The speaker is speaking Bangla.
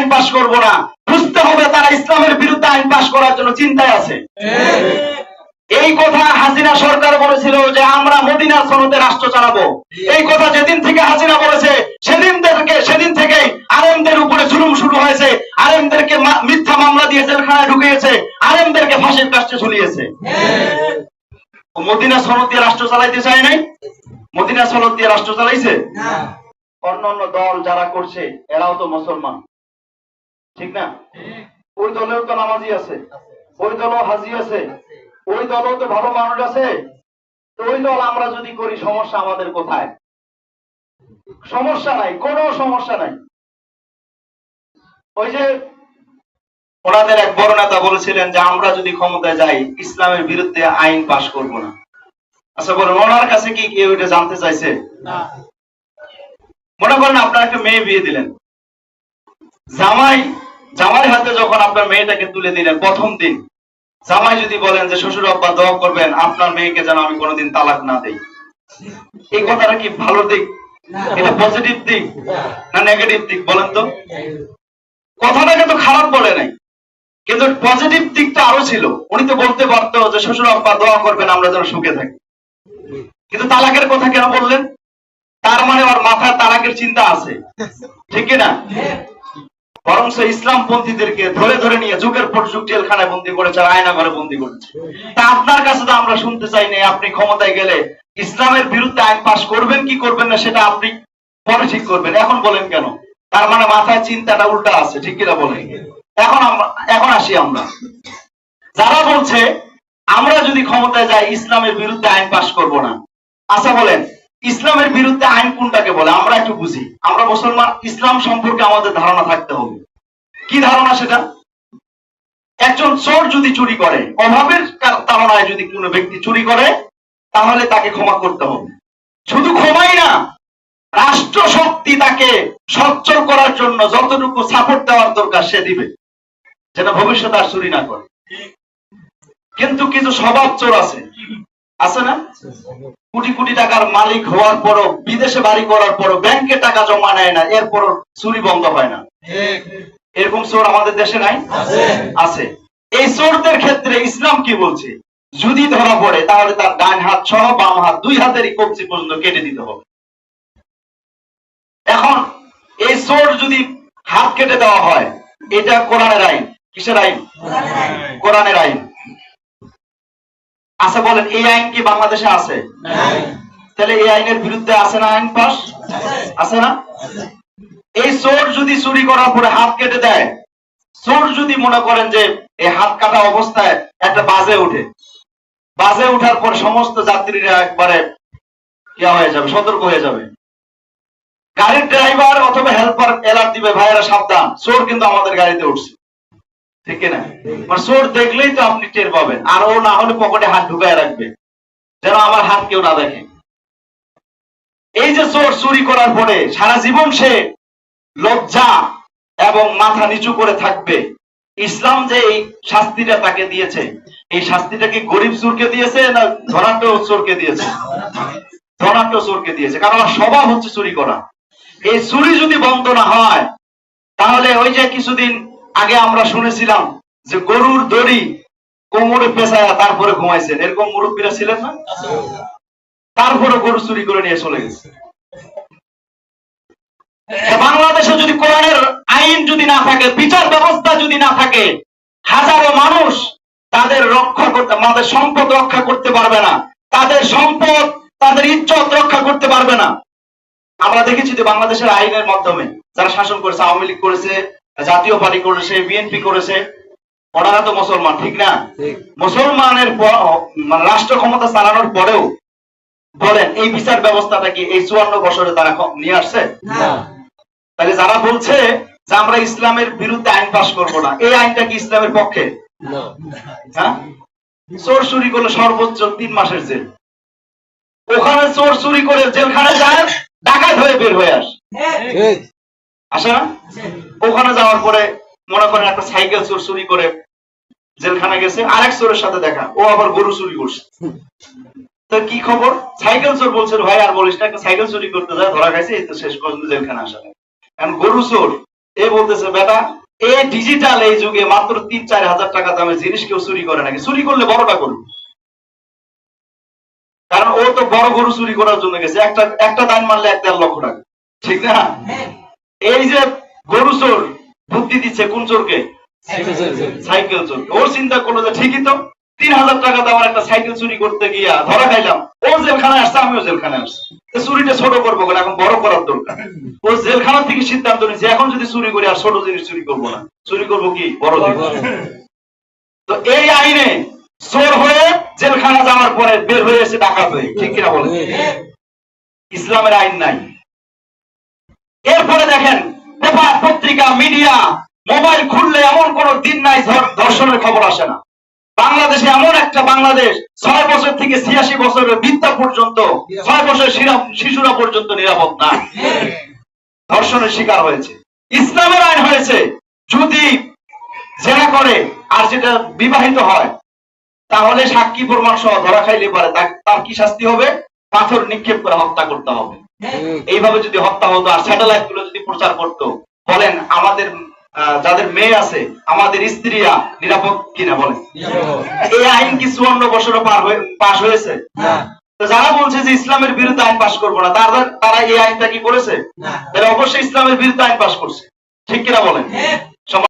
আইন পাশ করব না। বুঝতে হবে তারা ইসলামের বিরুদ্ধে আইন পাশ করার জন্য চিন্তায় আছে। এই কথা হাসিনা সরকার বলেছিল যে আমরা মদিনার সনদে রাষ্ট্র চালাবো। এই কথা যেদিন থেকে হাসিনা বলেছে সেদিন থেকে সেদিন থেকে আলেমদের উপরে জুলুম শুরু হয়েছে। আলেমদেরকে মা- মিথ্যা মামলা দিয়ে জেলখানায় ঢুকিয়েছে। আলেমদেরকে ফাঁসির কাছে ঝুলিয়েছে। মদিনা সনদ দিয়ে রাষ্ট্র চালাইতে চায় নাই? মদিনা সনদ দিয়ে রাষ্ট্র চালাইছে? অন্য অন্য দল যারা করছে এরাও তো মুসলমান। ঠিক না? ওই দলেও তো নামাজি আছে। ওই দলও হাজি আছে। ওই দলও তো ভালো মানুষ আছে। তো ওই দল আমরা যদি করি সমস্যা আমাদের কোথায়? সমস্যা নাই কোনো সমস্যা নাই। ওই যে ওনাদের এক বড় নেতা বলেছিলেন যে আমরা যদি ক্ষমতায় যাই ইসলামের বিরুদ্ধে আইন পাশ করব না। আচ্ছা বলেন ওনার কাছে কি কেউ এটা জানতে চাইছে? মনে করেন আপনার একটা মেয়ে বিয়ে দিলেন। জামাই জামাই হাতে যখন আপনার মেয়েটাকে তুলে দিলেন প্রথম দিন, জামাই যদি বলেন যে, শ্বশুর আব্বা, দোয়া করবেন, আপনার মেয়েকে যেন আমি কোনোদিন তালাক না দেই। এই কথাটা কি ভালো দিক? এটা পজিটিভ দিক না নেগেটিভ দিক বলেন তো? কথাটাকে তো খারাপ বলে নাই। কিন্তু পজিটিভ দিকটা আরও ছিল। উনি তো বলতে পারতো যে, শ্বশুর আব্বা, দোয়া করবেন, আমরা যেন সুখে থাকি। কিন্তু তালাকের কথা কেন বললেন? তার মানে ওর মাথায় তালাকের চিন্তা আছে। ঠিক না? বরং ইসলাম পন্থীদেরকে ধরে ধরে নিয়ে যুগের পর যুগ জেলখানায় বন্দি করেছে আয়না ঘরে বন্দি করেছে। তা আপনার কাছে তো আমরা শুনতে চাই না আপনি ক্ষমতায় গেলে ইসলামের বিরুদ্ধে আইন পাশ করবেন কি করবেন না সেটা আপনি পরে ঠিক করবেন। এখন বলেন কেন? তার মানে মাথায় চিন্তাটা উল্টা আছে, ঠিক কিনা বলেন? এখন এখন আসি আমরা। যারা বলছে, আমরা যদি ক্ষমতায় যাই, ইসলামের বিরুদ্ধে আইন পাশ করব না। আচ্ছা বলেন ইসলামের বিরুদ্ধে আইন কোনটাকে বলে? আমরা একটু বুঝি। আমরা মুসলমান, ইসলাম সম্পর্কে আমাদের ধারণা থাকতে হবে। কি ধারণা সেটা? একজন চোর যদি চুরি করে, অভাবের তাড়নায় যদি কোনো ব্যক্তি চুরি করে, তাহলে তাকে ক্ষমা করতে হবে। শুধু ক্ষমাই না রাষ্ট্র শক্তি তাকে সচ্ছল করার জন্য যতটুকু সাপোর্ট দেওয়ার দরকার সে দিবে, যেন ভবিষ্যতে আর চুরি না করে। কিন্তু কিছু স্বভাব চোর আছে। আছে না? কোটি কোটি টাকার মালিক হওয়ার পরও বিদেশে বাড়ি করার পরও ব্যাংকে টাকা জমা নেয় না এরপর চুরি বন্ধ হয় না। এরকম চোর আমাদের দেশে নাই? আছে। এই চোরদের ক্ষেত্রে ইসলাম কি বলছে? যদি ধরা পড়ে তাহলে তার ডান হাত সহ বাম হাত দুই হাতেরই কবজি পর্যন্ত কেটে দিতে হবে। এখন এই চোর যদি হাত কেটে দেওয়া হয় এটা কোরআনের আইন। কিসের আইন। কোরআনের আইন। আচ্ছা বলেন এই আইন কি বাংলাদেশে আছে? তাহলে এই আইনের বিরুদ্ধে আছে না আইন পাস আছে না? এই চোর যদি চুরি করার পরে হাত কেটে দেয় চোর যদি মনে করেন যে এই হাত কাটা অবস্থায় একটা বাজে ওঠে বাজে ওঠার পর সমস্ত যাত্রীরা একবারে ইয়া হয়ে যাবে সতর্ক হয়ে যাবে। গাড়ির ড্রাইভার অথবা হেল্পার এলার্ট দিবে ভাইয়েরা সাবধান চোর কিন্তু আমাদের গাড়িতে উঠছে। ঠিক না চোর দেখলেই তো আপনি টের পাবেন। আর ও না হলে পকেটে হাত ঢুকায় রাখবে, যেন আমার হাত কেউ না দেখে। এই যে চোর চুরি করার পরে সারা জীবন সে লজ্জা এবং মাথা নিচু করে থাকবে। ইসলাম যে এই শাস্তিটা তাকে দিয়েছে, এই শাস্তিটা কি গরিব চোরকে দিয়েছে না ধনাঢ্য চোরকে দিয়েছে? ধনাঢ্য চোরকে দিয়েছে, কারণ আমার স্বভাব হচ্ছে চুরি করা। এই চুরি যদি বন্ধ না হয়, তাহলে ওই যে কিছুদিন আগে আমরা শুনেছিলাম যে গরুর দড়ি কোমরে পেঁচায়া তারপরে ঘুমাইছেন। এরকম মুরব্বীরা ছিলেন না? তারপরে গরু চুরি করে নিয়ে চলে গেছে। বাংলাদেশে যদি কোরআনের আইন যদি না থাকে, বিচার ব্যবস্থা যদি না থাকে, হাজারো মানুষ তাদের রক্ষা করতে আমাদের সম্পদ রক্ষা করতে পারবে না। তাদের সম্পদ, তাদের ইজ্জত রক্ষা করতে পারবে না। আমরা দেখেছি যে বাংলাদেশের আইনের মাধ্যমে যারা শাসন করেছে, আওয়ামী লীগ করেছে জাতীয় পার্টি করেছে বিএনপি করেছে। ওনারা তো মুসলমান ঠিক না? মুসলমানের মানে রাষ্ট্র ক্ষমতা চালানোর পরেও বলেন এই বিচার ব্যবস্থাটা কি এই চুয়ান্ন বছরে তারা নিয়ে আসছে? তাহলে যারা বলছে যে আমরা ইসলামের বিরুদ্ধে আইন পাশ করব না এই আইনটা কি ইসলামের পক্ষে? হ্যাঁ? চোর চুরি করলে সর্বোচ্চ তিন মাসের জেল। ওখানে চোর চুরি করে জেলখানে যায় ডাকাত হয়ে বের হয়ে আসে। আসে না ওখানে যাওয়ার পরে মনে করেন একটা সাইকেল চোর চুরি করে জেলখানা গেছে, আরেক চোরের সাথে দেখা, ও আবার গরু চুরি করছে। তো কি খবর? সাইকেল চোর বলছে, ভাই, আর বলিস না, একটা সাইকেল চুরি করতে যায় ধরা গেছে এই তো শেষ পর্যন্ত জেলখানা আসা কারণ গরু চোর, এ বলতেছে, বেটা এই ডিজিটাল এই যুগে মাত্র তিন, চার হাজার টাকা দামের জিনিস কেউ চুরি করে নাকি? চুরি করলে বড়টা করবে কারণ ও তো বড় গরু চুরি করার জন্য গেছে, একটা একটা দান মারলে এক, দেড় লক্ষ টাকা। ঠিক না? এই যে গরু চোর বুদ্ধি দিচ্ছে কোন চোরকে? সাইকেল চোর ওর চিন্তা করল যে ঠিকই তো তিন হাজার টাকা দেওয়ার একটা সাইকেল চুরি করতে গিয়া ধরা খাইলাম। ও জেলখানায় আসছে আমিও জেলখানায় আসছি। চুরিটা ছোট করব কেন? এখন বড় করার দরকার। ও জেলখানা থেকে সিদ্ধান্ত নিয়েছে এখন যদি চুরি করি আর ছোট জিনিস চুরি করব না। চুরি করব কি? বড় জিনিস। তো এই আইনে চোর হয়ে জেলখানা যাওয়ার পরে বের হয়ে এসে ডাকাত হয়ে ঠিক কিনা বলে ইসলামের আইন নাই। পত্রিকা মিডিয়া মোবাইল খুললে এমন কোন দিন নাই ধর্ষণের খবর আসে না। বাংলাদেশে এমন একটা বাংলাদেশ ছয় বছর থেকে ছিয়াশি বছরের বিদ্যা পর্যন্ত ছয় বছরের শিরা- শিশুরা পর্যন্ত নিরাপদ না। ধর্ষণের শিকার হয়েছে। ইসলামের আইন হয়েছে যদি জেনা করে আর যেটা বিবাহিত হয় তাহলে সাক্ষী প্রমাণ সহ ধরা খাইলে পারে তার- তার কি শাস্তি হবে? পাথর নিক্ষেপ করে হত্যা করতে হবে। এইভাবে যদি হত্যা হতো আর স্যাটেলাইটগুলো যদি প্রচার করতো বলেন আমাদের যাদের মেয়ে আছে আমাদের স্ত্রীরা নিরাপদ কিনা বলেন। এই আইন কি চুয়ান্ন বছর পার হয়ে পাশ হয়েছে? তো যারা বলছে যে ইসলামের বিরুদ্ধে আইন পাশ করব না তারা তারা এই আইনটা কি করেছে? তাহলে অবশ্যই ইসলামের বিরুদ্ধে আইন পাশ করছে। ঠিক কিনা বলেন?